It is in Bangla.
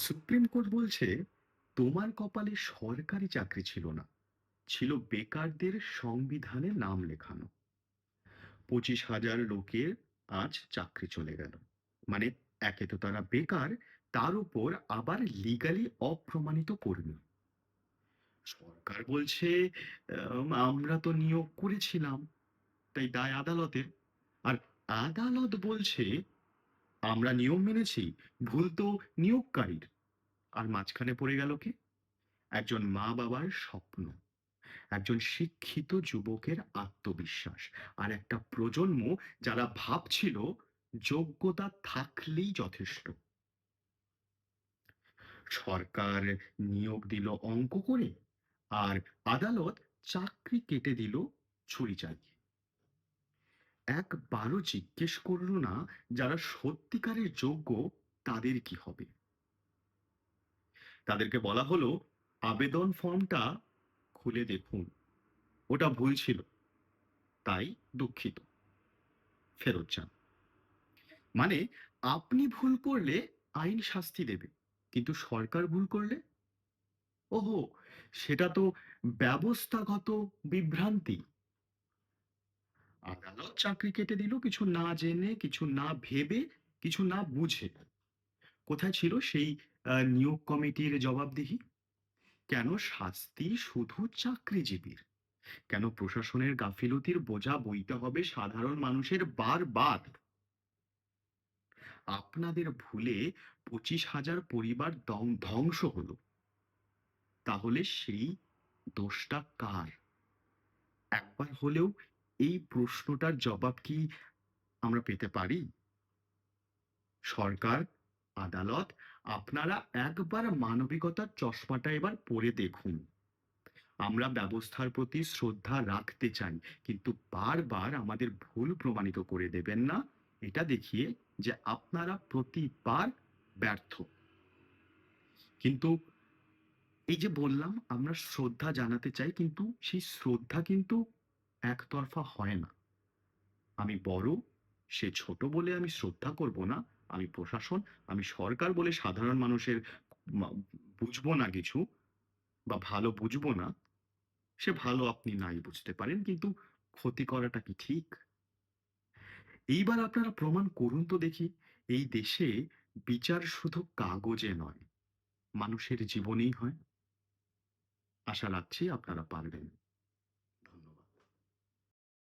সুপ্রিম কোর্ট বলছে তোমার কপালে সরকারি চাকরি ছিল না ছিল বেকারদের সংবিধানে নাম লেখানো। পঁচিশ হাজার লোকের আজ চাকরি চলে গেল। মানে একে তো তারা বেকার তার উপর আবার লিগালি অপ্রমাণিত কর্মী। সরকার বলছে আম, আমরা তো নিয়োগ করেছিলাম তাই দায় আদালতের। আর আদালত বলছে আমরা নিয়ম মেনেছি, ভুল তো নিয়োগকারীর। আর মাঝখানে পড়ে গেল কে? একজন মা বাবার স্বপ্ন। একজন শিক্ষিত যুবকের আত্মবিশ্বাস। আর একটা প্রজন্ম যারা ভাবছিল যোগ্যতা থাকলেই যথেষ্ট। সরকার নিয়োগ দিল অঙ্ক করে, আর আদালত চাকরি কেটে দিল ছুরি চালিয়ে একবারও জিজ্ঞেস করল না, যারা সত্যিকারের যোগ্য, তাদের কি হবে? তাদেরকে বলা হলো, আবেদন ফর্মটা খুলে দেখুন। ওটা ভুল ছিল। তাই দুঃখিত। ফেরত যান। মানে আপনি ভুল করলে আইন শাস্তি দেবে, কিন্তু সরকার ভুল করলে? ওহো, সেটা তো ব্যবস্থাগত বিভ্রান্তি। আদালত চাকরি কেটে দিল, কিছু না জেনে, কিছু না ভেবে, কিছু না বুঝে। কোথায় ছিল সেই নিয়োগ কমিটির জবাবদিহি? কেন শাস্তি শুধু চাকরিজীবীর? কেন প্রশাসনের গাফিলতির বোঝা বইতে হবে সাধারণ মানুষের বারবার? আপনাদের ভুলে পঁচিশ হাজার পরিবার ধ্বংস হলো। তাহলে সেই দোষটা কার? একবার হলেও এই প্রশ্নটার জবাব কি আমরা পেতে পারি? সরকার, আদালত, আপনারা একবার মানবিকতার চশমাটা এবার পরে দেখুন। আমরা ব্যবস্থার প্রতি শ্রদ্ধা রাখতে চাই, কিন্তু বারবার আমাদের ভুল প্রমাণিত করে দেবেন না। এটা দেখিয়ে যে আপনারা প্রতিবার ব্যর্থ। কিন্তু এই যে বললাম, আমরা শ্রদ্ধা জানাতে চাই, কিন্তু সেই শ্রদ্ধা কিন্তু একতরফা হয় না। আমি বড়, সে ছোট বলে আমি শ্রদ্ধা করব না, আমি প্রশাসন, আমি সরকার বলে সাধারণ মানুষের বুঝব না কিছু বা ভালো বুঝব না, সে ভালো আপনি নাই বুঝতে পারেন, কিন্তু ক্ষতি করাটা কি ঠিক? এইবার আপনারা প্রমাণ করুন তো দেখি, এই দেশে বিচার শুধু কাগজে নয়, মানুষের জীবনেই হয়। আশা রাখছি আপনারা পারবেন।